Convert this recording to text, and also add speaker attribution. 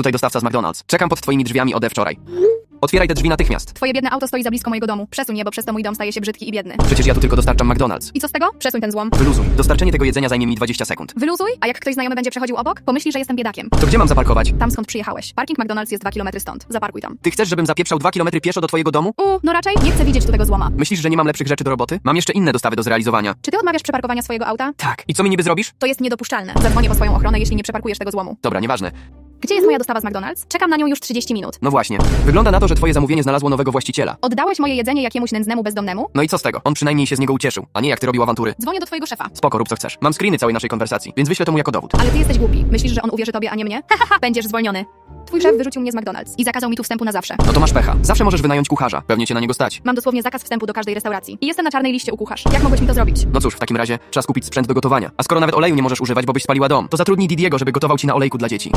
Speaker 1: Tutaj dostawca z McDonald's. Czekam pod twoimi drzwiami ode wczoraj. Otwieraj te drzwi natychmiast.
Speaker 2: Twoje biedne auto stoi za blisko mojego domu. Przesuń je, bo przez to mój dom staje się brzydki i biedny.
Speaker 1: Przecież ja tu tylko dostarczam McDonald's.
Speaker 2: I co z tego? Przesuń ten złom.
Speaker 1: Wyluzuj. Dostarczenie tego jedzenia zajmie mi 20 sekund.
Speaker 2: Wyluzuj, a jak ktoś znajomy będzie przechodził obok, pomyśli, że jestem biedakiem.
Speaker 1: To gdzie mam zaparkować?
Speaker 2: Tam skąd przyjechałeś. Parking McDonald's jest 2 km stąd. Zaparkuj tam.
Speaker 1: Ty chcesz, żebym zapieprzał 2 km pieszo do twojego domu?
Speaker 2: U, no raczej nie chcę widzieć tu tego złoma.
Speaker 1: Myślisz, że nie mam lepszych rzeczy do roboty? Mam jeszcze inne dostawy do zrealizowania.
Speaker 2: Czy ty odmawiasz przeparkowania swojego auta?
Speaker 1: Tak. I co mi niby zrobisz?
Speaker 2: To jest niedopuszczalne. Zadzwonię po swoją ochronę, jeśli nie przeparkujesz tego złomu.
Speaker 1: Dobra, nieważne.
Speaker 2: Gdzie jest moja dostawa z McDonald's? Czekam na nią już 30 minut.
Speaker 1: No właśnie. Wygląda na to, że twoje zamówienie znalazło nowego właściciela.
Speaker 2: Oddałeś moje jedzenie jakiemuś nędznemu bezdomnemu?
Speaker 1: No i co z tego? On przynajmniej się z niego ucieszył, a nie jak ty robił awantury.
Speaker 2: Dzwonię do twojego szefa.
Speaker 1: Spoko, rób co chcesz. Mam screeny całej naszej konwersacji, więc wyślę to mu jako dowód.
Speaker 2: Ale ty jesteś głupi. Myślisz, że on uwierzy tobie, a nie mnie? Hahaha, będziesz zwolniony. Twój szef wyrzucił mnie z McDonald's i zakazał mi tu wstępu na zawsze.
Speaker 1: No to masz pecha. Zawsze możesz wynająć kucharza. Pewnie cię na niego stać.
Speaker 2: Mam dosłownie zakaz wstępu do każdej restauracji. I jestem na czarnej liście u kucharz. Jak mogłeś mi to zrobić?
Speaker 1: No cóż, w takim razie trzeba skupić sprzęt do gotowania. A skoro nawet oleju nie możesz używać, bo byś spaliła dom, to zatrudnij Didiego, żeby gotował ci na olejku dla dzieci.